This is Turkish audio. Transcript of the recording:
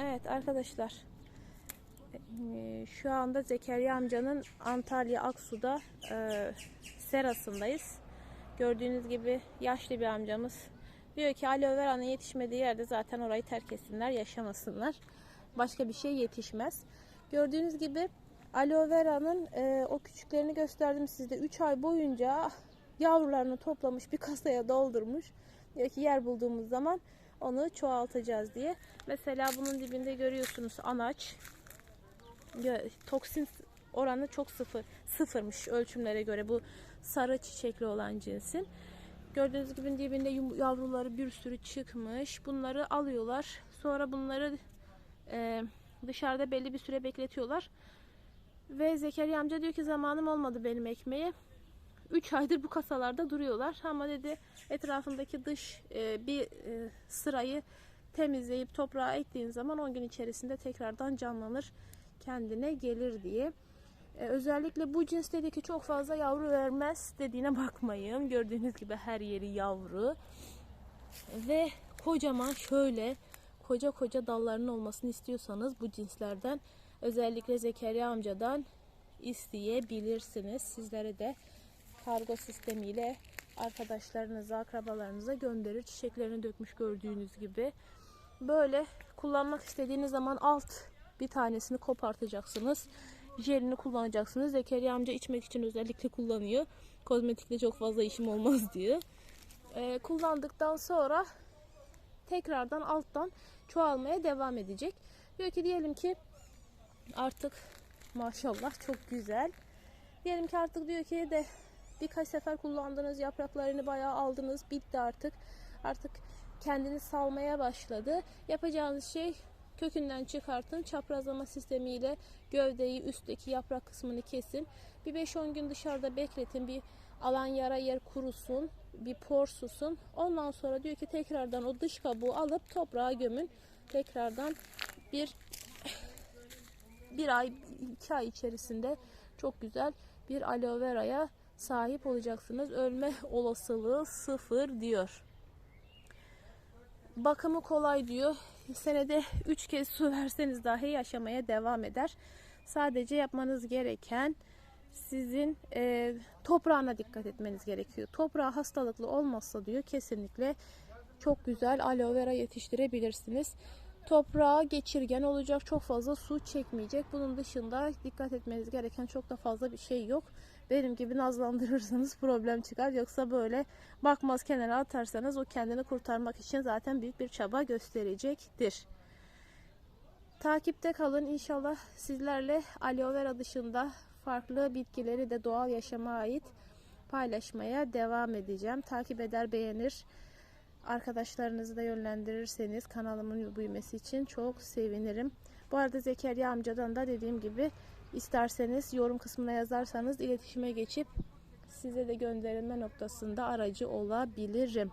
Evet arkadaşlar. Ee, Şu anda Zekeriya amcanın Antalya Aksu'da e, serasındayız. Gördüğünüz gibi yaşlı bir amcamız. Diyor ki aloe vera'nın yetişmediği yerde zaten orayı terk etsinler, yaşamasınlar. Başka bir şey yetişmez. Gördüğünüz gibi aloe vera'nın e, o küçüklerini gösterdim sizde. 3 ay boyunca yavrularını toplamış bir kasaya doldurmuş. Diyor ki yer bulduğumuz zaman onu çoğaltacağız diye. Mesela bunun dibinde görüyorsunuz anaç. Toksin oranı çok sıfır. Sıfırmış ölçümlere göre bu sarı çiçekli olan cinsin. Gördüğünüz gibi dibinde yavruları bir sürü çıkmış. Bunları alıyorlar. Sonra bunları e, dışarıda belli bir süre bekletiyorlar. Ve Zekeriya amca diyor ki zamanım olmadı benim ekmeğe. 3 aydır bu kasalarda duruyorlar. Ama dedi etrafındaki dış e, bir e, sırayı temizleyip toprağa ektiğin zaman 10 gün içerisinde tekrardan canlanır kendine gelir diye. E, özellikle bu cinsteki çok fazla yavru vermez dediğine bakmayın. Gördüğünüz gibi her yeri yavru. Ve kocaman şöyle koca koca dallarının olmasını istiyorsanız bu cinslerden özellikle Zekeriya amcadan isteyebilirsiniz. Sizlere de kargo sistemiyle arkadaşlarınıza, akrabalarınıza gönderir. Çiçeklerini dökmüş gördüğünüz gibi. Böyle kullanmak istediğiniz zaman alt bir tanesini kopartacaksınız. Jelini kullanacaksınız. Zekeriya amca içmek için özellikle kullanıyor. Kozmetikle çok fazla işim olmaz diyor. Ee, kullandıktan sonra tekrardan alttan çoğalmaya devam edecek. Diyor ki diyelim ki artık maşallah çok güzel. Diyelim ki artık diyor ki de birkaç sefer kullandınız yapraklarını bayağı aldınız bitti artık. Artık kendini salmaya başladı. Yapacağınız şey kökünden çıkartın. Çaprazlama sistemiyle gövdeyi üstteki yaprak kısmını kesin. Bir 5-10 gün dışarıda bekletin. Bir alan yara yer kurusun. Bir por susun. Ondan sonra diyor ki tekrardan o dış kabuğu alıp toprağa gömün. Tekrardan bir bir ay, iki ay içerisinde çok güzel bir aloe vera'ya sahip olacaksınız. Ölme olasılığı sıfır diyor. Bakımı kolay diyor. Senede 3 kez su verseniz dahi yaşamaya devam eder. Sadece yapmanız gereken sizin e, toprağına dikkat etmeniz gerekiyor. Toprağı hastalıklı olmazsa diyor kesinlikle çok güzel aloe vera yetiştirebilirsiniz. Toprağa geçirgen olacak, çok fazla su çekmeyecek. Bunun dışında dikkat etmeniz gereken çok da fazla bir şey yok. Benim gibi nazlandırırsanız problem çıkar. Yoksa böyle bakmaz kenara atarsanız o kendini kurtarmak için zaten büyük bir çaba gösterecektir. Takipte kalın. İnşallah sizlerle aloe vera dışında farklı bitkileri de doğal yaşama ait paylaşmaya devam edeceğim. Takip eder, beğenir. Arkadaşlarınızı da yönlendirirseniz kanalımın büyümesi için çok sevinirim. Bu arada Zekeriya amcadan da dediğim gibi isterseniz yorum kısmına yazarsanız iletişime geçip size de gönderilme noktasında aracı olabilirim.